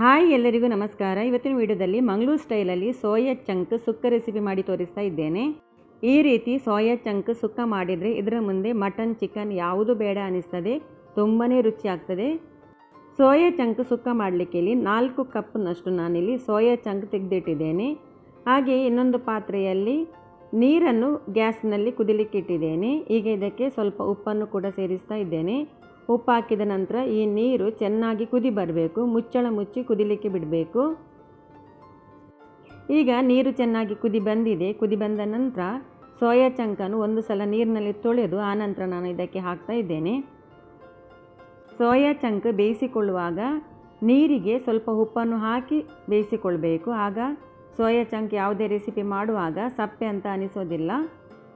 Hi ಎಲ್ಲರಿಗೂ ನಮಸ್ಕಾರ. ಇವತ್ತಿನ ವಿಡಿಯೋದಲ್ಲಿ ಮಂಗಳೂರು ಸ್ಟೈಲಲ್ಲಿ ಸೋಯಾ ಚಂಕ್ ಸುಕ್ಕ ರೆಸಿಪಿ ಮಾಡಿ ತೋರಿಸ್ತಾ ಇದ್ದೇನೆ. ಈ ರೀತಿ ಸೋಯಾ ಚಂಕ್ ಸುಕ್ಕ ಮಾಡಿದರೆ ಇದರ ಮುಂದೆ ಮಟನ್ ಚಿಕನ್ ಯಾವುದು ಬೇಡ ಅನ್ನಿಸ್ತದೆ ತುಂಬಾ ರುಚಿ ಆಗ್ತದೆ. ಸೋಯಾ ಚಂಕ್ ಸುಕ್ಕ ಮಾಡಲಿಕ್ಕೆ ಇಲ್ಲಿ ನಾಲ್ಕು ಕಪ್ನಷ್ಟು ನಾನಿಲ್ಲಿ ಸೋಯಾ ಚಂಕ್ ತೆಗೆದಿಟ್ಟಿದ್ದೇನೆ. ಹಾಗೆಯೇ ಇನ್ನೊಂದು ಪಾತ್ರೆಯಲ್ಲಿ ನೀರನ್ನು ಗ್ಯಾಸ್ನಲ್ಲಿ ಕುದಿಲಿಕ್ಕೆ ಇಟ್ಟಿದ್ದೇನೆ. ಈಗ ಇದಕ್ಕೆ ಸ್ವಲ್ಪ ಉಪ್ಪನ್ನು ಕೂಡ ಸೇರಿಸ್ತಾ ಇದ್ದೇನೆ. ಉಪ್ಪು ಹಾಕಿದ ನಂತರ ಈ ನೀರು ಚೆನ್ನಾಗಿ ಕುದಿ ಬರಬೇಕು. ಮುಚ್ಚಳ ಮುಚ್ಚಿ ಕುದಿಲಿಕ್ಕೆ ಬಿಡಬೇಕು. ಈಗ ನೀರು ಚೆನ್ನಾಗಿ ಕುದಿ ಬಂದಿದೆ. ಕುದಿ ಬಂದ ನಂತರ ಸೋಯಾ ಚಂಕನ್ನು ಒಂದು ಸಲ ನೀರಿನಲ್ಲಿ ತೊಳೆದು ಆನಂತರ ನಾನು ಇದಕ್ಕೆ ಹಾಕ್ತಾ ಇದ್ದೇನೆ. ಸೋಯಾ ಚಂಕ್ ಬೇಯಿಸಿಕೊಳ್ಳುವಾಗ ನೀರಿಗೆ ಸ್ವಲ್ಪ ಉಪ್ಪನ್ನು ಹಾಕಿ ಬೇಯಿಸಿಕೊಳ್ಬೇಕು. ಆಗ ಸೋಯಾ ಚಂಕ್ ಯಾವುದೇ ರೆಸಿಪಿ ಮಾಡುವಾಗ ಸಪ್ಪೆ ಅಂತ ಅನಿಸೋದಿಲ್ಲ.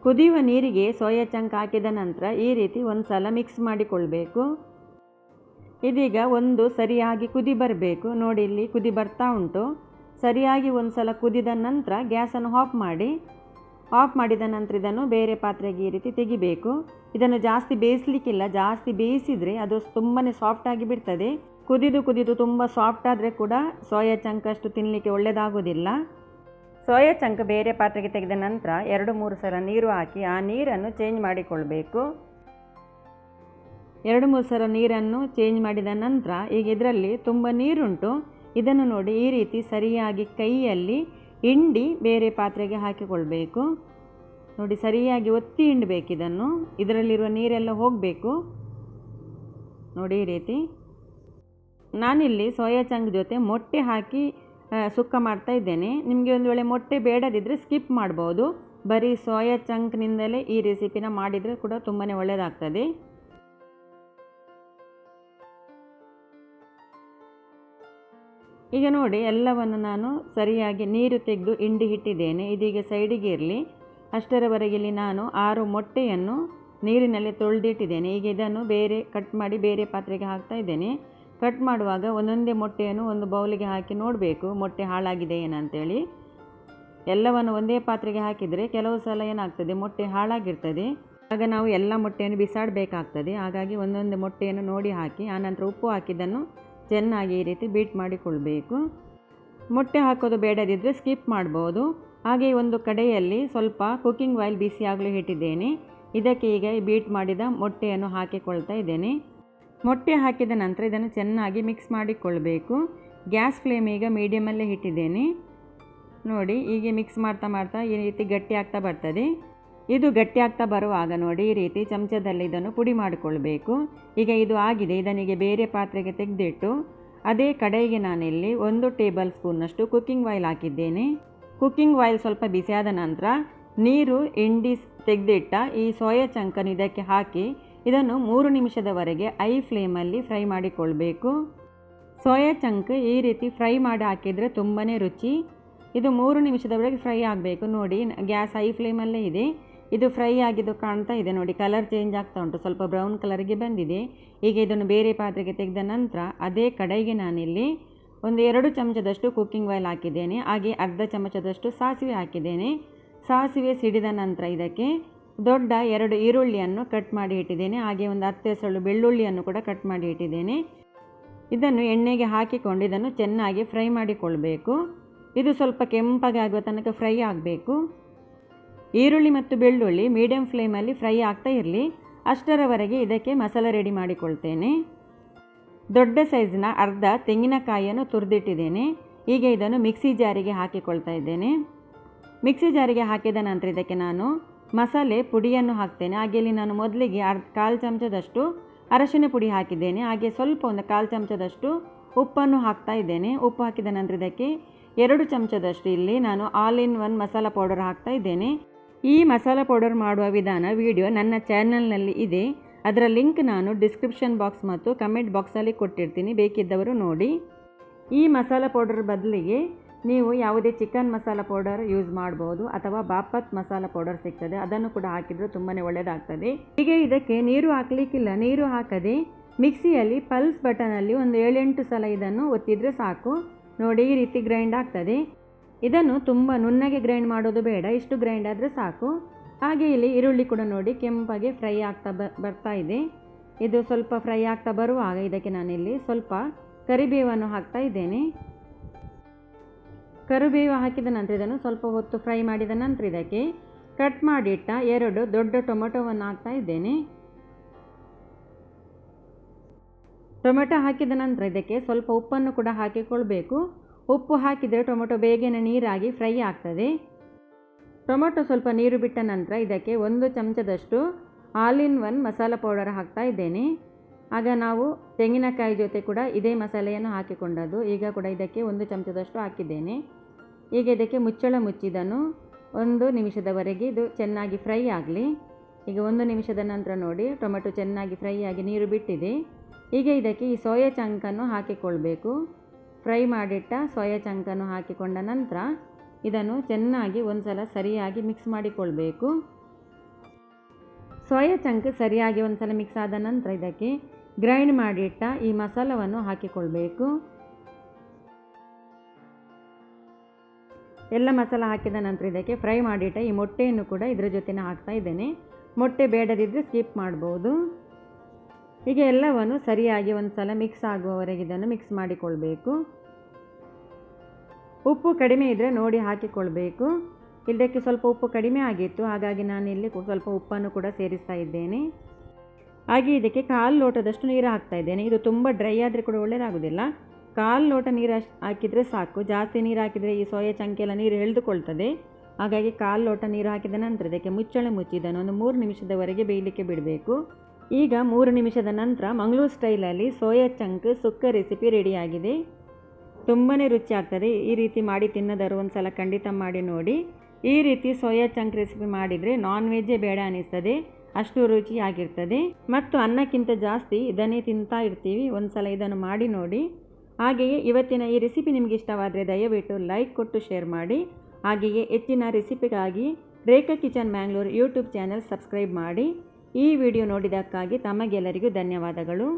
ಕುದಿಯುವ ನೀರಿಗೆ ಸೋಯಾ ಚಂಕ್ ಹಾಕಿದ ನಂತರ ಈ ರೀತಿ ಒಂದು ಸಲ ಮಿಕ್ಸ್ ಮಾಡಿಕೊಳ್ಬೇಕು. ಇದೀಗ ಒಂದು ಸರಿಯಾಗಿ ಕುದಿ ಬರಬೇಕು. ನೋಡಿ ಇಲ್ಲಿ ಕುದಿ ಬರ್ತಾ ಉಂಟು. ಸರಿಯಾಗಿ ಒಂದು ಸಲ ಕುದಿದ ನಂತರ ಗ್ಯಾಸನ್ನು ಆಫ್ ಮಾಡಿ. ಆಫ್ ಮಾಡಿದ ನಂತರ ಇದನ್ನು ಬೇರೆ ಪಾತ್ರೆಗೆ ಈ ರೀತಿ ತೆಗಿಬೇಕು. ಇದನ್ನು ಜಾಸ್ತಿ ಬೇಯಿಸಲಿಕ್ಕಿಲ್ಲ. ಜಾಸ್ತಿ ಬೇಯಿಸಿದರೆ ಅದು ತುಂಬಾ ಸಾಫ್ಟಾಗಿ ಬಿಡ್ತದೆ. ಕುದಿದು ಕುದಿದು ತುಂಬ ಸಾಫ್ಟ್ ಆದರೆ ಕೂಡ ಸೋಯಾ ಚಂಕಷ್ಟು ತಿನ್ನಲಿಕ್ಕೆ ಒಳ್ಳೆಯದಾಗೋದಿಲ್ಲ ಸೋಯಾ ಚಂಕ್ ಬೇರೆ ಪಾತ್ರೆಗೆ ತೆಗೆದ ನಂತರ ಎರಡು ಮೂರು ಸಲ ನೀರು ಹಾಕಿ ಆ ನೀರನ್ನು ಚೇಂಜ್ ಮಾಡಿಕೊಳ್ಬೇಕು. ಎರಡು ಮೂರು ಸಲ ನೀರನ್ನು ಚೇಂಜ್ ಮಾಡಿದ ನಂತರ ಈಗ ಇದರಲ್ಲಿ ತುಂಬ ನೀರುಂಟು. ಇದನ್ನು ನೋಡಿ ಈ ರೀತಿ ಸರಿಯಾಗಿ ಕೈಯಲ್ಲಿ ಹಿಂಡಿ ಬೇರೆ ಪಾತ್ರೆಗೆ ಹಾಕಿಕೊಳ್ಬೇಕು. ನೋಡಿ ಸರಿಯಾಗಿ ಒತ್ತಿ ಹಿಂಡಬೇಕು ಇದನ್ನು. ಇದರಲ್ಲಿರುವ ನೀರೆಲ್ಲ ಹೋಗಬೇಕು. ನೋಡಿ ಈ ರೀತಿ. ನಾನಿಲ್ಲಿ ಸೋಯಾ ಚಂಕ್ ಜೊತೆ ಮೊಟ್ಟೆ ಹಾಕಿ ಸುಕ್ಕ ಮಾಡ್ತಾ ಇದ್ದೇನೆ. ನಿಮಗೆ ಒಂದು ವೇಳೆ ಮೊಟ್ಟೆ ಬೇಡದಿದ್ದರೆ ಸ್ಕಿಪ್ ಮಾಡ್ಬೋದು. ಬರೀ ಸೋಯಾ ಚಂಕ್ನಿಂದಲೇ ಈ ರೆಸಿಪಿನ ಮಾಡಿದರೆ ಕೂಡ ತುಂಬಾ ಒಳ್ಳೆಯದಾಗ್ತದೆ ಈಗ ನೋಡಿ, ಎಲ್ಲವನ್ನು ನಾನು ಸರಿಯಾಗಿ ನೀರು ತೆಗೆದು ಹಿಂಡಿ ಇಟ್ಟಿದ್ದೇನೆ. ಇದೀಗ ಸೈಡಿಗೆ ಇರಲಿ. ಅಷ್ಟರವರೆಗೆ ಇಲ್ಲಿ ನಾನು ಆರು ಮೊಟ್ಟೆಯನ್ನು ನೀರಿನಲ್ಲಿ ತೊಳೆದಿಟ್ಟಿದ್ದೇನೆ. ಈಗ ಇದನ್ನು ಬೇರೆ ಕಟ್ ಮಾಡಿ ಬೇರೆ ಪಾತ್ರೆಗೆ ಹಾಕ್ತಾ ಇದ್ದೇನೆ. ಕಟ್ ಮಾಡುವಾಗ ಒಂದೊಂದೇ ಮೊಟ್ಟೆಯನ್ನು ಒಂದು ಬೌಲಿಗೆ ಹಾಕಿ ನೋಡಬೇಕು, ಮೊಟ್ಟೆ ಹಾಳಾಗಿದೆ ಏನಂತೇಳಿ. ಎಲ್ಲವನ್ನು ಒಂದೇ ಪಾತ್ರೆಗೆ ಹಾಕಿದರೆ ಕೆಲವು ಸಲ ಏನಾಗ್ತದೆ, ಮೊಟ್ಟೆ ಹಾಳಾಗಿರ್ತದೆ. ಆಗ ನಾವು ಎಲ್ಲ ಮೊಟ್ಟೆಯನ್ನು ಬಿಸಾಡಬೇಕಾಗ್ತದೆ. ಹಾಗಾಗಿ ಒಂದೊಂದೇ ಮೊಟ್ಟೆಯನ್ನು ನೋಡಿ ಹಾಕಿ ಆನಂತರ ಉಪ್ಪು ಹಾಕಿದ್ದನ್ನು ಚೆನ್ನಾಗಿ ಈ ರೀತಿ ಬೀಟ್ ಮಾಡಿಕೊಳ್ಬೇಕು. ಮೊಟ್ಟೆ ಹಾಕೋದು ಬೇಡದಿದ್ದರೆ ಸ್ಕಿಪ್ ಮಾಡ್ಬೋದು. ಹಾಗೆ ಒಂದು ಕಡೆಯಲ್ಲಿ ಸ್ವಲ್ಪ ಕುಕ್ಕಿಂಗ್ ಆಯಿಲ್ ಬಿಸಿ ಆಗಲು ಇಟ್ಟಿದ್ದೇನೆ. ಇದಕ್ಕೆ ಈಗ ಬೀಟ್ ಮಾಡಿದ ಮೊಟ್ಟೆಯನ್ನು ಹಾಕಿಕೊಳ್ತಾ ಇದ್ದೇನೆ. ಮೊಟ್ಟೆ ಹಾಕಿದ ನಂತರ ಇದನ್ನು ಚೆನ್ನಾಗಿ ಮಿಕ್ಸ್ ಮಾಡಿಕೊಳ್ಬೇಕು. ಗ್ಯಾಸ್ ಫ್ಲೇಮ್ ಈಗ ಮೀಡಿಯಮಲ್ಲೇ ಇಟ್ಟಿದ್ದೇನೆ. ನೋಡಿ, ಹೀಗೆ ಮಿಕ್ಸ್ ಮಾಡ್ತಾ ಮಾಡ್ತಾ ಈ ರೀತಿ ಗಟ್ಟಿ ಆಗ್ತಾ ಬರ್ತದೆ. ಇದು ಗಟ್ಟಿ ಆಗ್ತಾ ಬರುವಾಗ ನೋಡಿ, ಈ ರೀತಿ ಚಮಚದಲ್ಲಿ ಇದನ್ನು ಪುಡಿ ಮಾಡಿಕೊಳ್ಬೇಕು. ಈಗ ಇದು ಆಗಿದೆ ಇದನಿಗೆ ಬೇರೆ ಪಾತ್ರೆಗೆ ತೆಗೆದಿಟ್ಟು ಅದೇ ಕಡೆಗೆ ನಾನಿಲ್ಲಿ ಒಂದು ಟೇಬಲ್ ಸ್ಪೂನ್ನಷ್ಟು ಕುಕ್ಕಿಂಗ್ ಆಯಿಲ್ ಹಾಕಿದ್ದೇನೆ. ಕುಕ್ಕಿಂಗ್ ಆಯಿಲ್ ಸ್ವಲ್ಪ ಬಿಸಿಯಾದ ನಂತರ ನೀರು, ಇಂಡಿಸ್ ತೆಗೆದಿಟ್ಟ ಈ ಸೋಯಾ ಚಂಕನ್ನು ಇದಕ್ಕೆ ಹಾಕಿ ಇದನ್ನು ಮೂರು ನಿಮಿಷದವರೆಗೆ ಐ ಫ್ಲೇಮಲ್ಲಿ ಫ್ರೈ ಮಾಡಿಕೊಳ್ಬೇಕು. ಸೋಯಾ ಚಂಕ್ ಈ ರೀತಿ ಫ್ರೈ ಮಾಡಿ ಹಾಕಿದರೆ ತುಂಬಾ ರುಚಿ. ಇದು ಮೂರು ನಿಮಿಷದವರೆಗೆ ಫ್ರೈ ಆಗಬೇಕು. ನೋಡಿ, ಗ್ಯಾಸ್ ಐ ಫ್ಲೇಮಲ್ಲೇ ಇದೆ. ಇದು ಫ್ರೈ ಆಗಿದ್ದು ಕಾಣ್ತಾ ಇದೆ. ನೋಡಿ, ಕಲರ್ ಚೇಂಜ್ ಆಗ್ತಾ ಉಂಟು. ಸ್ವಲ್ಪ ಬ್ರೌನ್ ಕಲರ್ಗೆ ಬಂದಿದೆ. ಈಗ ಇದನ್ನು ಬೇರೆ ಪಾತ್ರೆಗೆ ತೆಗೆದ ನಂತರ ಅದೇ ಕಡೆಗೆ ನಾನಿಲ್ಲಿ ಒಂದು ಎರಡು ಚಮಚದಷ್ಟು ಕುಕ್ಕಿಂಗ್ ಆಯಿಲ್ ಹಾಕಿದ್ದೇನೆ. ಹಾಗೆ ಅರ್ಧ ಚಮಚದಷ್ಟು ಸಾಸಿವೆ ಹಾಕಿದ್ದೇನೆ. ಸಾಸಿವೆ ಸಿಡಿದ ನಂತರ ಇದಕ್ಕೆ ದೊಡ್ಡ ಎರಡು ಈರುಳ್ಳಿಯನ್ನು ಕಟ್ ಮಾಡಿ ಇಟ್ಟಿದ್ದೇನೆ. ಹಾಗೆ ಒಂದು ಹತ್ತು ಹೆಸರು ಬೆಳ್ಳುಳ್ಳಿಯನ್ನು ಕೂಡ ಕಟ್ ಮಾಡಿ ಇಟ್ಟಿದ್ದೇನೆ. ಇದನ್ನು ಎಣ್ಣೆಗೆ ಹಾಕಿಕೊಂಡು ಇದನ್ನು ಚೆನ್ನಾಗಿ ಫ್ರೈ ಮಾಡಿಕೊಳ್ಬೇಕು. ಇದು ಸ್ವಲ್ಪ ಕೆಂಪಾಗಿ ಆಗುವ ತನಕ ಫ್ರೈ ಆಗಬೇಕು. ಈರುಳ್ಳಿ ಮತ್ತು ಬೆಳ್ಳುಳ್ಳಿ ಮೀಡಿಯಂ ಫ್ಲೇಮಲ್ಲಿ ಫ್ರೈ ಆಗ್ತಾ ಇರಲಿ. ಅಷ್ಟರವರೆಗೆ ಇದಕ್ಕೆ ಮಸಾಲೆ ರೆಡಿ ಮಾಡಿಕೊಳ್ತೇನೆ. ದೊಡ್ಡ ಸೈಜ್ನ ಅರ್ಧ ತೆಂಗಿನಕಾಯಿಯನ್ನು ತುರಿದಿಟ್ಟಿದ್ದೇನೆ. ಈಗ ಇದನ್ನು ಮಿಕ್ಸಿ ಜಾರಿಗೆ ಹಾಕಿಕೊಳ್ತಾ ಇದ್ದೇನೆ. ಮಿಕ್ಸಿ ಜಾರಿಗೆ ಹಾಕಿದ ನಂತರ ಇದಕ್ಕೆ ನಾನು ಮಸಾಲೆ ಪುಡಿಯನ್ನು ಹಾಕ್ತೇನೆ. ಹಾಗೆ ಇಲ್ಲಿ ನಾನು ಮೊದಲಿಗೆ ಅರ್ಧ ಕಾಲು ಚಮಚದಷ್ಟು ಅರಶಿನ ಪುಡಿ ಹಾಕಿದ್ದೇನೆ. ಹಾಗೆ ಸ್ವಲ್ಪ ಒಂದು ಕಾಲು ಚಮಚದಷ್ಟು ಉಪ್ಪನ್ನು ಹಾಕ್ತಾ ಇದ್ದೇನೆ. ಉಪ್ಪು ಹಾಕಿದ ನಂತರ ಇದಕ್ಕೆ ಎರಡು ಚಮಚದಷ್ಟು ಇಲ್ಲಿ ನಾನು all in one masala powder ಹಾಕ್ತಾ ಇದ್ದೇನೆ. ಈ ಮಸಾಲ ಪೌಡರ್ ಮಾಡುವ ವಿಧಾನ ವಿಡಿಯೋ ನನ್ನ ಚಾನಲ್ನಲ್ಲಿ ಇದೆ. ಅದರ ಲಿಂಕ್ ನಾನು ಡಿಸ್ಕ್ರಿಪ್ಷನ್ ಬಾಕ್ಸ್ ಮತ್ತು ಕಮೆಂಟ್ ಬಾಕ್ಸಲ್ಲಿ ಕೊಟ್ಟಿರ್ತೀನಿ. ಬೇಕಿದ್ದವರು ನೋಡಿ. ಈ ಮಸಾಲ ಪೌಡರ್ ಬದಲಿಗೆ ನೀವು ಯಾವುದೇ ಚಿಕನ್ ಮಸಾಲ ಪೌಡರ್ ಯೂಸ್ ಮಾಡ್ಬೋದು ಅಥವಾ ಬಾಪತ್ ಮಸಾಲ ಪೌಡರ್ ಸಿಗ್ತದೆ. ಅದನ್ನು ಕೂಡ ಹಾಕಿದರೆ ತುಂಬಾ ಒಳ್ಳೆಯದಾಗ್ತದೆ ಹೀಗೆ ಇದಕ್ಕೆ ನೀರು ಹಾಕಲಿಕ್ಕಿಲ್ಲ. ನೀರು ಹಾಕದೆ ಮಿಕ್ಸಿಯಲ್ಲಿ ಪಲ್ಸ್ ಬಟನಲ್ಲಿ ಒಂದು ಏಳೆಂಟು ಸಲ ಇದನ್ನು ಒತ್ತಿದರೆ ಸಾಕು. ನೋಡಿ, ಈ ರೀತಿ ಗ್ರೈಂಡ್ ಆಗ್ತದೆ. ಇದನ್ನು ತುಂಬ ನುಣ್ಣಗೆ ಗ್ರೈಂಡ್ ಮಾಡೋದು ಬೇಡ. ಇಷ್ಟು ಗ್ರೈಂಡ್ ಆದರೆ ಸಾಕು. ಹಾಗೆ ಇಲ್ಲಿ ಈರುಳ್ಳಿ ಕೂಡ ನೋಡಿ ಕೆಂಪಾಗಿ ಫ್ರೈ ಆಗ್ತಾ ಬರ್ತಾ ಇದೆ. ಇದು ಸ್ವಲ್ಪ ಫ್ರೈ ಆಗ್ತಾ ಬರುವಾಗ ಇದಕ್ಕೆ ನಾನಿಲ್ಲಿ ಸ್ವಲ್ಪ ಕರಿಬೇವನ್ನು ಹಾಕ್ತಾ ಇದ್ದೇನೆ. ಕರಿಬೇವು ಹಾಕಿದ ನಂತರ ಇದನ್ನು ಸ್ವಲ್ಪ ಹೊತ್ತು ಫ್ರೈ ಮಾಡಿದ ನಂತರ ಇದಕ್ಕೆ ಕಟ್ ಮಾಡಿಟ್ಟ ಎರಡು ದೊಡ್ಡ ಟೊಮೆಟೊವನ್ನು ಹಾಕ್ತಾ ಇದ್ದೇನೆ. ಟೊಮೆಟೊ ಹಾಕಿದ ನಂತರ ಇದಕ್ಕೆ ಸ್ವಲ್ಪ ಉಪ್ಪನ್ನು ಕೂಡ ಹಾಕಿಕೊಳ್ಬೇಕು. ಉಪ್ಪು ಹಾಕಿದರೆ ಟೊಮೆಟೊ ಬೇಗನೆ ನೀರಾಗಿ ಫ್ರೈ ಆಗ್ತದೆ. ಟೊಮೆಟೊ ಸ್ವಲ್ಪ ನೀರು ಬಿಟ್ಟ ನಂತರ ಇದಕ್ಕೆ ಒಂದು ಚಮಚದಷ್ಟು all in one masala powder ಹಾಕ್ತಾ ಇದ್ದೇನೆ. ಆಗ ನಾವು ತೆಂಗಿನಕಾಯಿ ಜೊತೆ ಕೂಡ ಇದೇ ಮಸಾಲೆಯನ್ನು ಹಾಕಿಕೊಂಡದ್ದು. ಈಗ ಕೂಡ ಇದಕ್ಕೆ ಒಂದು ಚಮಚದಷ್ಟು ಹಾಕಿದ್ದೇನೆ. ಈಗ ಇದಕ್ಕೆ ಮುಚ್ಚಳ ಮುಚ್ಚಿದನು. ಒಂದು ನಿಮಿಷದವರೆಗೆ ಇದು ಚೆನ್ನಾಗಿ ಫ್ರೈ ಆಗಲಿ. ಈಗ ಒಂದು ನಿಮಿಷದ ನಂತರ ನೋಡಿ, ಟೊಮೆಟೊ ಚೆನ್ನಾಗಿ ಫ್ರೈ ಆಗಿ ನೀರು ಬಿಟ್ಟಿದೆ. ಈಗ ಇದಕ್ಕೆ ಈ ಸೋಯಾ ಚಂಕನ್ನು ಹಾಕಿಕೊಳ್ಬೇಕು. ಫ್ರೈ ಮಾಡಿಟ್ಟ ಸೋಯಾ ಚಂಕನ್ನು ಹಾಕಿಕೊಂಡ ನಂತರ ಇದನ್ನು ಚೆನ್ನಾಗಿ ಒಂದು ಸಲ ಸರಿಯಾಗಿ ಮಿಕ್ಸ್ ಮಾಡಿಕೊಳ್ಬೇಕು. ಸೋಯಾ ಚಂಕ್ ಸರಿಯಾಗಿ ಒಂದು ಸಲ ಮಿಕ್ಸ್ ಆದ ನಂತರ ಇದಕ್ಕೆ ಗ್ರೈಂಡ್ ಮಾಡಿಟ್ಟ ಈ ಮಸಾಲವನ್ನು ಹಾಕಿಕೊಳ್ಬೇಕು. ಎಲ್ಲ ಮಸಾಲ ಹಾಕಿದ ನಂತರ ಇದಕ್ಕೆ ಫ್ರೈ ಮಾಡಿಟ್ಟ ಈ ಮೊಟ್ಟೆಯನ್ನು ಕೂಡ ಇದರ ಜೊತೆನೇ ಹಾಕ್ತಾ ಇದ್ದೇನೆ. ಮೊಟ್ಟೆ ಬೇಡದಿದ್ದರೆ ಸ್ಕಿಪ್ ಮಾಡ್ಬೋದು. ಹೀಗೆ ಎಲ್ಲವನ್ನು ಸರಿಯಾಗಿ ಒಂದು ಸಲ ಮಿಕ್ಸ್ ಆಗುವವರೆಗೆ ಇದನ್ನು ಮಿಕ್ಸ್ ಮಾಡಿಕೊಳ್ಬೇಕು. ಉಪ್ಪು ಕಡಿಮೆ ಇದ್ದರೆ ನೋಡಿ ಹಾಕಿಕೊಳ್ಬೇಕು. ಇದಕ್ಕೆ ಸ್ವಲ್ಪ ಉಪ್ಪು ಕಡಿಮೆ ಆಗಿತ್ತು, ಹಾಗಾಗಿ ನಾನು ಇಲ್ಲಿ ಸ್ವಲ್ಪ ಉಪ್ಪನ್ನು ಕೂಡ ಸೇರಿಸ್ತಾ ಇದ್ದೇನೆ. ಹಾಗೆ ಇದಕ್ಕೆ ಕಾಲು ಲೋಟದಷ್ಟು ನೀರು ಹಾಕ್ತಾ ಇದ್ದೇನೆ. ಇದು ತುಂಬ ಡ್ರೈ ಆದರೆ ಕೂಡ ಒಳ್ಳೆಯದಾಗೋದಿಲ್ಲ ಕಾಲು ಲೋಟ ನೀರು ಹಾಕಿದರೆ ಸಾಕು. ಜಾಸ್ತಿ ನೀರು ಹಾಕಿದರೆ ಈ ಸೋಯಾ ಚಂಕೆಲ್ಲ ನೀರು ಎಳೆದುಕೊಳ್ತದೆ. ಹಾಗಾಗಿ ಕಾಲು ಲೋಟ ನೀರು ಹಾಕಿದ ನಂತರ ಇದಕ್ಕೆ ಮುಚ್ಚಳೆ ಮುಚ್ಚಿದನ್ನು ಒಂದು ಮೂರು ನಿಮಿಷದವರೆಗೆ ಬೇಯಲಿಕ್ಕೆ ಬಿಡಬೇಕು. ಈಗ ಮೂರು ನಿಮಿಷದ ನಂತರ ಮಂಗಳೂರು ಸ್ಟೈಲಲ್ಲಿ ಸೋಯಾ ಚಂಕ್ ಸುಕ್ಕ ರೆಸಿಪಿ ರೆಡಿಯಾಗಿದೆ ತುಂಬಾ ರುಚಿ ಆಗ್ತದೆ. ಈ ರೀತಿ ಮಾಡಿ ತಿನ್ನೋದಾರು ಒಂದು ಸಲ ಖಂಡಿತ ಮಾಡಿ ನೋಡಿ. ಈ ರೀತಿ ಸೋಯಾ ಚಂಕ್ ರೆಸಿಪಿ ಮಾಡಿದರೆ ನಾನ್ ವೆಜ್ಜೇ ಬೇಡ ಅನಿಸ್ತದೆ. ಅಷ್ಟು ರುಚಿಯಾಗಿರ್ತದೆ ಮತ್ತು ಅನ್ನಕ್ಕಿಂತ ಜಾಸ್ತಿ ಇದನ್ನೇ ತಿಂತಾ ಇರ್ತೀವಿ. ಒಂದು ಸಲ ಇದನ್ನು ಮಾಡಿ ನೋಡಿ. ಹಾಗೆಯೇ ಇವತ್ತಿನ ಈ ರೆಸಿಪಿ ನಿಮಗೆ ಇಷ್ಟವಾದರೆ ದಯವಿಟ್ಟು ಲೈಕ್ ಕೊಟ್ಟು ಶೇರ್ ಮಾಡಿ. ಹಾಗೆಯೇ ಹೆಚ್ಚಿನ ರೆಸಿಪಿಗಾಗಿ Rekha kitchen Mangalore YouTube channel subscribe ಮಾಡಿ. ಈ ವಿಡಿಯೋ ನೋಡಿದ್ದಕ್ಕಾಗಿ ತಮಗೆಲ್ಲರಿಗೂ ಧನ್ಯವಾದಗಳು.